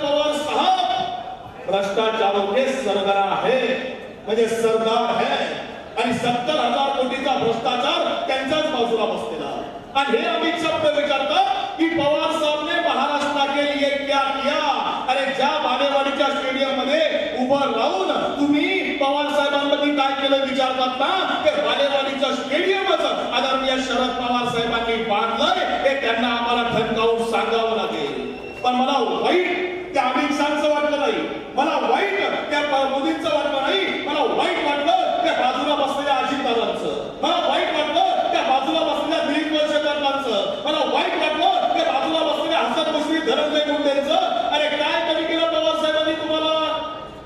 पवार साहब भ्रष्टाचारों के सरगरा है म्हणजे सरदार है. आणि सत्तर हजार कोटीचा भ्रष्टाचार त्यांच्याच बाजूला बसलेला आणि हे अमित शब्द विचारतात की पवार साहेबने महाराष्ट्र के लिए क्या किया अरे ज्या बालेवाडीच्या स्टेडियममध्ये उभं राहून तुम्ही पवार साहेबांबद्दल काय केलं विचारतात ना? ते बालेवाडीचं स्टेडियमच. आदरणीय शरद पवार साहेबांनी बांधलंय. हे त्यांना आम्हाला ठणकावून सांगावं लागेल. पण मला वाईट त्या अमित शहाचं वाटलं नाही मला वाईट त्या प- मोदींचं वाटलं नाही मला वाईट वाटलं त्या बाजूला बसलेल्या अजितदादांचं मला वाईट वाटलं त्या बाजूला बसलेल्या दिलीप वळसेकरांचं मला वाईट वाटलं त्या बाजूला बसलेल्या हसन मुश्रीफ धनंजय मुंडेंचं अरे काय कमी केलं पवार साहेबांनी तुम्हाला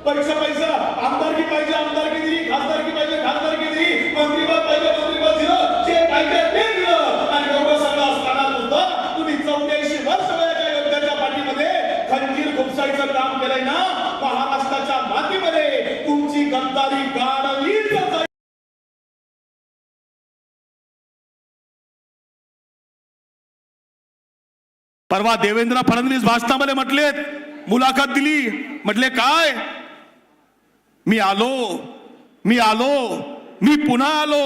पैसा पैसा. आमदारकी पाहिजे आमदारकी दिली. खासदारकी पाहिजे खासदारकी दिली. मंत्रीपद पाहिजे मंत्रीपद दिलं. जे पाहिजे ते दिलं. आणि एवढं सगळं असताना सुद्धा तुम्ही चौऱ्याऐंशी वर्ष वयाच्या योद्ध्याच्या पाठीमध्ये खंजीर खुपसायचं काम केलंय ना? महाराष्ट्राच्या मातीमध्ये तुमची गद्दारी गाडली परवा देवेंद्र फडणवीस भाषणामध्ये म्हटलेत मुलाखत दिली. म्हटले काय? मी आलो मी आलो मी पुन्हा आलो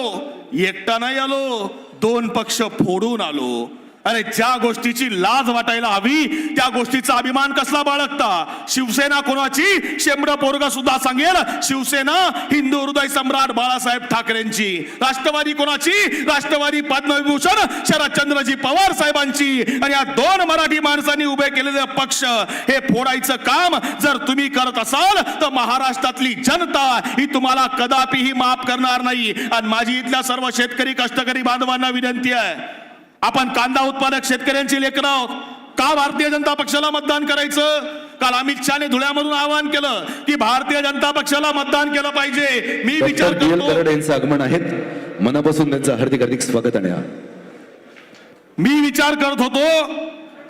एकटा नाही आलो दोन पक्ष फोडून आलो. अरे ज्या गोष्टीची लाज वाटायला हवी त्या गोष्टीचा अभिमान कसला बाळगता? शिवसेना कोणाची? शेंबड पोरगा सुद्धा सांगेल शिवसेना हिंदू हृदय सम्राट बाळासाहेब ठाकरेंची. राष्ट्रवादी कोणाची? राष्ट्रवादी पद्मविभूषण शरदचंद्रजी पवार साहेबांची. आणि या दोन मराठी माणसांनी उभे केलेले पक्ष हे फोडायचं काम जर तुम्ही करत असाल तर महाराष्ट्रातली जनता ही तुम्हाला कदापिही माफ करणार नाही. आणि माझी इथल्या सर्व शेतकरी कष्टकरी बांधवांना विनंती आहे. आपण कांदा उत्पादक शेतकऱ्यांची लेकरं आहोत. का भारतीय जनता पक्षाला मतदान करायचं? काल अमित शहाने धुळ्यामधून आवाहन केलं की भारतीय जनता पक्षाला मतदान केलं पाहिजे. मी विचार करतो यांचं आगमन आहेत मनापासून त्यांचं हार्दिक हार्दिक स्वागत आणि मी विचार करत होतो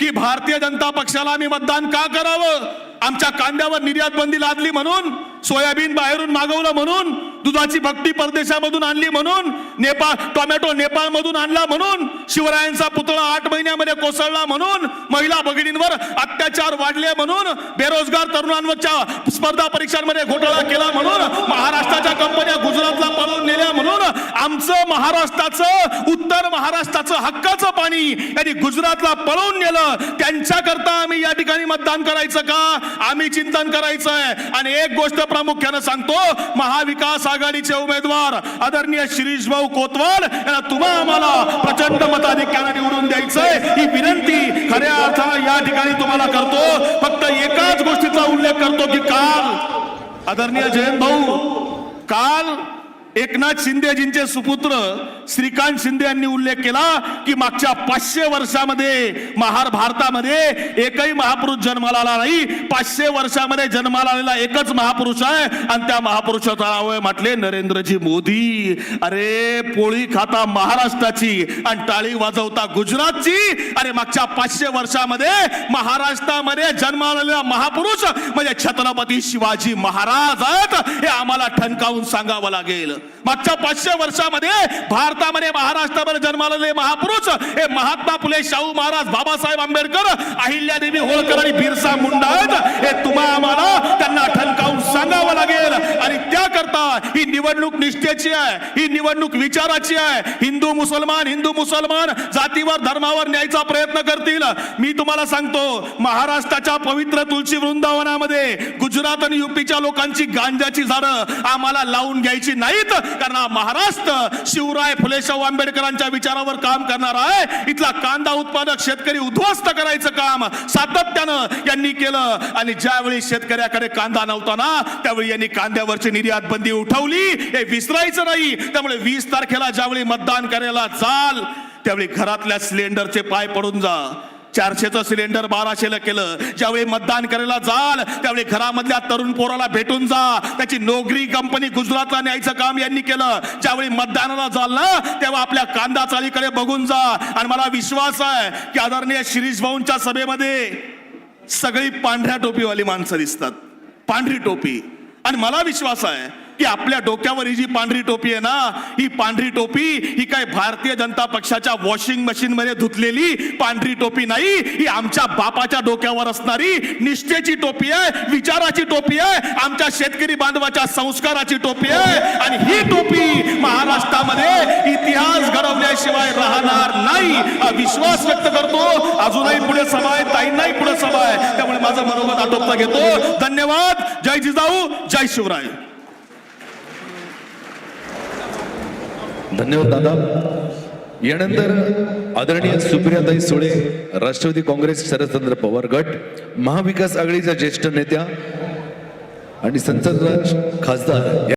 की भारतीय जनता पक्षाला मी मतदान का करावं? आमच्या कांद्यावर निर्यात बंदी लादली म्हणून सोयाबीन बाहेरून मागवलं म्हणून दुधाची भक्ती परदेशामधून आणली म्हणून नेपाळ टोमॅटो नेपाळ मधून आणला म्हणून शिवरायांचा पुतळा आठ महिन्यामध्ये कोसळला म्हणून महिला भगिनींवर अत्याचार वाढले म्हणून बेरोजगार तरुणांवरच्या स्पर्धा परीक्षांमध्ये घोटाळा केला म्हणून महाराष्ट्राच्या कंपन्या गुजरातला पळून नेल्या म्हणून आमचं महाराष्ट्राचं उत्तर महाराष्ट्राचं हक्काचं पाणी यांनी गुजरातला पळवून नेलं. त्यांच्याकरता आम्ही या ठिकाणी मतदान करायचं का? आम्ही चिंतन करायचं आहे आणि एक गोष्ट प्रामुख्यानं सांगतो महाविकास आघाडीचे उमेदवार आदरणीय शिरीष भाऊ कोतवाल यांना तुम्हा आम्हाला प्रचंड मताधिक्यानं निवडून द्यायचंय. ही विनंती खऱ्या अर्थानं या ठिकाणी तुम्हाला करतो. फक्त एकाच गोष्टीचा उल्लेख करतो की काल आदरणीय जयंत भाऊ काल एकनाथ शिंदेजींचे सुपुत्र श्रीकांत शिंदे यांनी उल्लेख केला की मागच्या पाचशे वर्षामध्ये महार भारतामध्ये एकही महापुरुष जन्माला आला नाही. पाचशे वर्षामध्ये जन्माला आलेला एकच महापुरुष आहे आणि त्या महापुरुषाचं नाव आहे म्हटले नरेंद्रजी मोदी. अरे पोळी खाता महाराष्ट्राची आणि टाळी वाजवता गुजरातची. अरे मागच्या पाचशे वर्षामध्ये महाराष्ट्रामध्ये जन्माला आलेला महापुरुष म्हणजे छत्रपती शिवाजी महाराज आहेत. हे आम्हाला ठणकावून सांगावं लागेल. मागच्या पाचशे वर्षामध्ये भारतामध्ये महाराष्ट्रामध्ये जन्मालेले महापुरुष हे महात्मा फुले शाहू महाराज बाबासाहेब आंबेडकर अहिल्यादेवी होळकर आणि बिरसा मुंडा आहेत हे तुम्हा आम्हाला त्यांना ठणकावून सांगावं लागेल. आणि त्याकरता ही निवडणूक निष्ठेची आहे. ही निवडणूक विचाराची आहे. हिंदू मुसलमान हिंदू मुसलमान जातीवर धर्मावर न्यायचा प्रयत्न करतील. मी तुम्हाला सांगतो महाराष्ट्राच्या पवित्र तुलसी वृंदावनामध्ये गुजरात आणि युपीच्या लोकांची गांजाची झाडं आम्हाला लावून घ्यायची नाहीत. कारण हा महाराष्ट्र शिवराय फुलेशाहू आंबेडकरांच्या विचारावर काम करणार आहे. इथला कांदा उत्पादक शेतकरी उद्ध्वस्त करायचं काम सातत्यानं यांनी केलं. आणि ज्यावेळी शेतकऱ्याकडे कांदा नव्हता ना त्यावेळी यांनी कांद्यावरची निर्यात बंदी उठवली. हे विसरायचं नाही. त्यामुळे वीस तारखेला ज्यावेळी मतदान करायला चाल त्यावेळी घरातल्या सिलेंडरचे पाय पडून जा. चारशेचं सिलेंडर बाराशेला केलं. ज्यावेळी मतदान करायला जाल त्यावेळी घरामधल्या तरुण पोराला भेटून जा. त्याची नोकरी कंपनी गुजरातला न्यायचं काम यांनी केलं. ज्यावेळी मतदानाला जाल ना तेव्हा आपल्या कांदा चालीकडे बघून जा. आणि मला विश्वास आहे की आदरणीय शिरीष भाऊंच्या सभेमध्ये सगळी पांढऱ्या टोपीवाली माणसं दिसतात. पांढरी टोपी. आणि मला विश्वास आहे की आपल्या डोक्यावर ही जी पांढरी टोपी आहे ना ही पांढरी टोपी ही काय भारतीय जनता पक्षाच्या वॉशिंग मशीन मध्ये धुतलेली पांढरी टोपी नाही ही आमच्या बापाच्या डोक्यावर असणारी निष्ठेची टोपी आहे विचाराची टोपी आहे आमच्या शेतकरी बांधवाच्या संस्काराची टोपी आहे. आणि ही टोपी महाराष्ट्रामध्ये इतिहास घडवल्याशिवाय राहणार नाही. हा विश्वास व्यक्त करतो. अजूनही पुढे सभा आहे ताईंनाही पुढे सभा आहे. त्यामुळे माझं मनोगत आटोपता घेतो. धन्यवाद. जय जिजाऊ जय शिवराय. धन्यवाद दादा. यानंतर आदरणीय सुप्रियाताई सुळे राष्ट्रवादी काँग्रेस शरदचंद्र पवार गट महाविकास आघाडीच्या ज्येष्ठ नेत्या आणि संसद खासदार